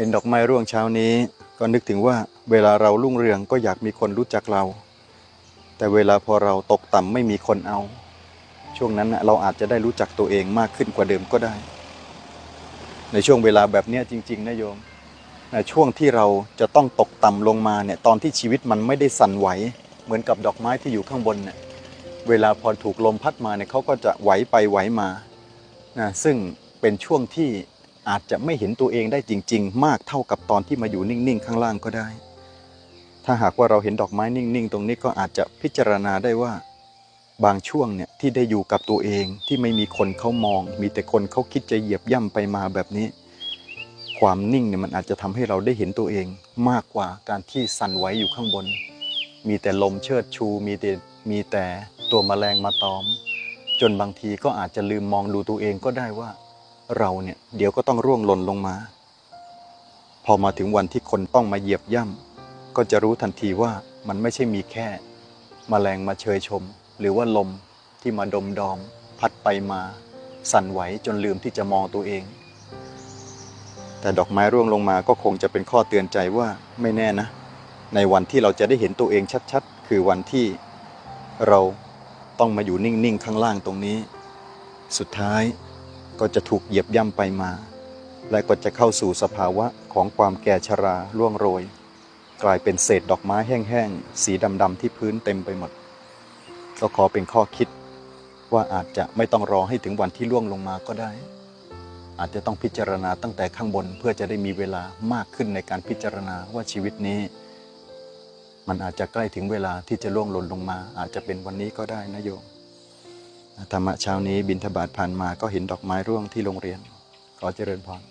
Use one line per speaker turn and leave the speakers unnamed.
เห็นดอกไม้ร่วงเช้านี้ ก็นึกถึงว่าเวลาเรารุ่งเรืองก็อยากมีคนรู้จักเรา แต่เวลาพอเราตกต่ำไม่มีคนเอา ช่วงนั้นเราอาจจะได้รู้จักตัวเองมากขึ้นกว่าเดิมก็ได้ ในช่วงเวลาแบบนี้จริง ๆนะโยมในช่วงที่เราจะต้องตกต่ำลงมาเนี่ยตอนที่ชีวิตมันไม่ได้สั่นไหว เหมือนกับดอกไม้ที่อยู่ข้างบนเนี่ยเวลาพอถูกลมพัดมาเนี่ยเขาก็จะไหวไปไหวมานะซึ่งเป็นช่วงที่ อาจจะไม่เห็นตัวเองได้จริง ๆ มากเท่ากับตอนที่มาอยู่นิ่งๆ ข้างล่างก็ได้ ถ้าหากว่าเราเห็นดอกไม้นิ่งๆ ตรงนี้ก็อาจจะพิจารณาได้ว่า บางช่วงเนี่ยที่ได้อยู่กับตัวเองที่ไม่มีคนเขามอง มีแต่คนเขาคิดจะเหยียบย่ำไปมาแบบนี้ ความนิ่งเนี่ยมันอาจจะทำให้เราได้เห็นตัวเองมากกว่าการที่สั่นไหวอยู่ข้างบน มีแต่ลมเชิดชู มีแต่มีแต่ตัวแมลงมาตอม จนบางทีก็อาจจะลืมมองดูตัวเองก็ได้ว่า เราเนี่ยเดี๋ยวก็ต้องร่วงหล่นลงมา พอมาถึงวันที่คนต้องมาเหยียบย่ำก็จะรู้ทันทีว่ามันไม่ใช่มีแค่มแมลงมาเชยชม หรือว่าลมที่มาดมดอม พัดไปมา สั่นไหวจนลืมที่จะมองตัวเอง แต่ดอกไม้ร่วงลงมาก็คงจะเป็นข้อเตือนใจว่าไม่แน่นะ ในวันที่เราจะได้เห็นตัวเองชัดๆ คือวันที่เราต้องมาอยู่นิ่งๆข้างล่างตรงนี้ สุดท้าย ก็จะถูกเหยียบย่ำไปมา และก็จะเข้าสู่สภาวะของความแก่ชราล่วงโรย กลายเป็นเศษดอกไม้แห้งๆ สีดำๆที่พื้นเต็มไปหมด ก็ขอเป็นข้อคิดว่าอาจจะไม่ต้องรอให้ถึงวันที่ล่วงลงมาก็ได้ อาจจะต้องพิจารณาตั้งแต่ข้างบนเพื่อจะได้มีเวลามากขึ้นในการพิจารณาว่าชีวิตนี้ มันอาจจะใกล้ถึงเวลาที่จะล่วงหล่นลงมา อาจจะเป็นวันนี้ก็ได้นะโยม ธรรมะเช้านี้บินทบาทผ่านมาก็เห็นดอกไม้ร่วงที่โรงเรียนขอเจริญพร